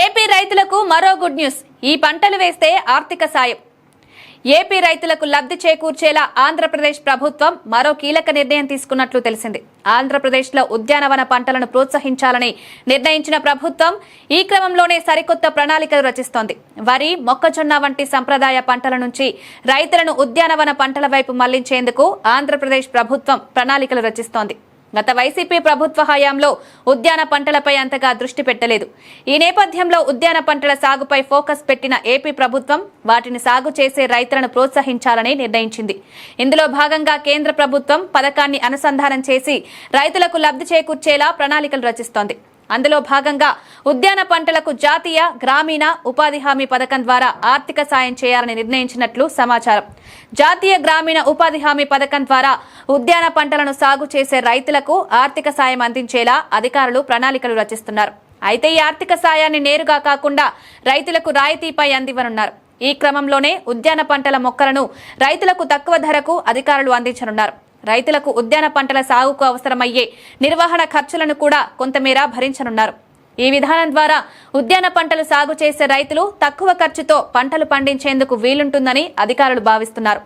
AP రైతులకు మరో good news. ఈ పంటలు వేస్తే ఆర్థిక సాయం. ఏపీ రైతులకు లబ్ధి చేకూర్చేలా ఆంధ్రప్రదేశ్ ప్రభుత్వం మరో కీలక నిర్ణయం తీసుకున్నట్లు తెలిసింది. ఆంధ్రప్రదేశ్లో ఉద్యానవన పంటలను ప్రోత్సహించాలని నిర్ణయించిన ప్రభుత్వం ఈ క్రమంలోనే సరికొత్త ప్రణాళికలు రచిస్తోంది. వరి మొక్కజొన్న వంటి సంప్రదాయ పంటల నుంచి రైతులను ఉద్యానవన పంటల వైపు మళ్ళించేందుకు ఆంధ్రప్రదేశ్ ప్రభుత్వం ప్రణాళికలు రచిస్తోంది. గత వైసీపీ ప్రభుత్వ హయాంలో ఉద్యాన పంటలపై అంతగా దృష్టి పెట్టలేదు. ఈ నేపథ్యంలో ఉద్యాన పంటల సాగుపై ఫోకస్ పెట్టిన ఏపీ ప్రభుత్వం వాటిని సాగు చేసే రైతులను ప్రోత్సహించాలని నిర్ణయించింది. ఇందులో భాగంగా కేంద్ర ప్రభుత్వం పథకాన్ని అనుసంధానం చేసి రైతులకు లబ్ధి చేకూర్చేలా ప్రణాళికలు రచిస్తోంది. అందులో భాగంగా ఉద్యాన పంటలకు జాతీయ గ్రామీణ ఉపాధి హామీ పథకం ద్వారా ఆర్థిక సాయం చేయాలని నిర్ణయించినట్లు సమాచారం. జాతీయ గ్రామీణ ఉపాధి హామీ పథకం ద్వారా ఉద్యాన పంటలను సాగు చేసే రైతులకు ఆర్థిక సాయం అందించేలా అధికారులు ప్రణాళికలు రచిస్తున్నారు. అయితే ఈ ఆర్థిక సాయాన్ని నేరుగా కాకుండా రైతులకు రాయితీపై అందివ్వనున్నారు. ఈ క్రమంలోనే ఉద్యాన పంటల మొక్కలను రైతులకు తక్కువ ధరకు అధికారులు అందించనున్నారు. రైతులకు ఉద్యాన పంటల సాగుకు అవసరమయ్యే నిర్వహణ ఖర్చులను కూడా కొంతమేర భరించనున్నారు. ఈ విధానం ద్వారా ఉద్యాన పంటలు సాగు చేసే రైతులు తక్కువ ఖర్చుతో పంటలు పండించేందుకు వీలుంటుందని అధికారులు భావిస్తున్నారు.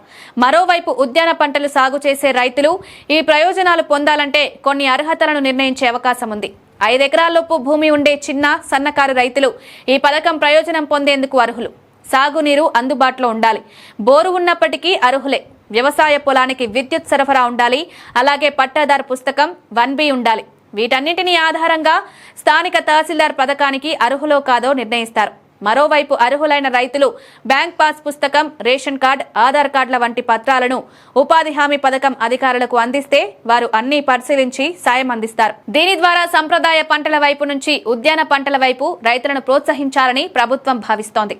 మరోవైపు ఉద్యాన పంటలు సాగు చేసే రైతులు ఈ ప్రయోజనాలు పొందాలంటే కొన్ని అర్హతలను నిర్ణయించే అవకాశం ఉంది. ఐదెకరాల్లోపు భూమి ఉండే చిన్న సన్నకారు రైతులు ఈ పథకం ప్రయోజనం పొందేందుకు అర్హులు. సాగునీరు అందుబాటులో ఉండాలి. బోరు ఉన్నప్పటికీ అర్హులే. వ్యవసాయ పొలానికి విద్యుత్ సరఫరా ఉండాలి అలాగే పట్టాదారు పుస్తకం వన్ బి ఉండాలి. వీటన్నింటినీ ఆధారంగా స్థానిక తహసీల్దార్ పథకానికి అర్హులో కాదో నిర్ణయిస్తారు. మరోవైపు అర్హులైన రైతులు బ్యాంక్ పాస్ పుస్తకం రేషన్ కార్డ్ ఆధార్ కార్డుల వంటి పత్రాలను ఉపాధి హామీ పథకం అధికారులకు అందిస్తే వారు అన్ని పరిశీలించి సాయం అందిస్తారు. దీని ద్వారా సంప్రదాయ పంటల వైపు నుంచి ఉద్యాన పంటల వైపు రైతులను ప్రోత్సహించాలని ప్రభుత్వం భావిస్తోంది.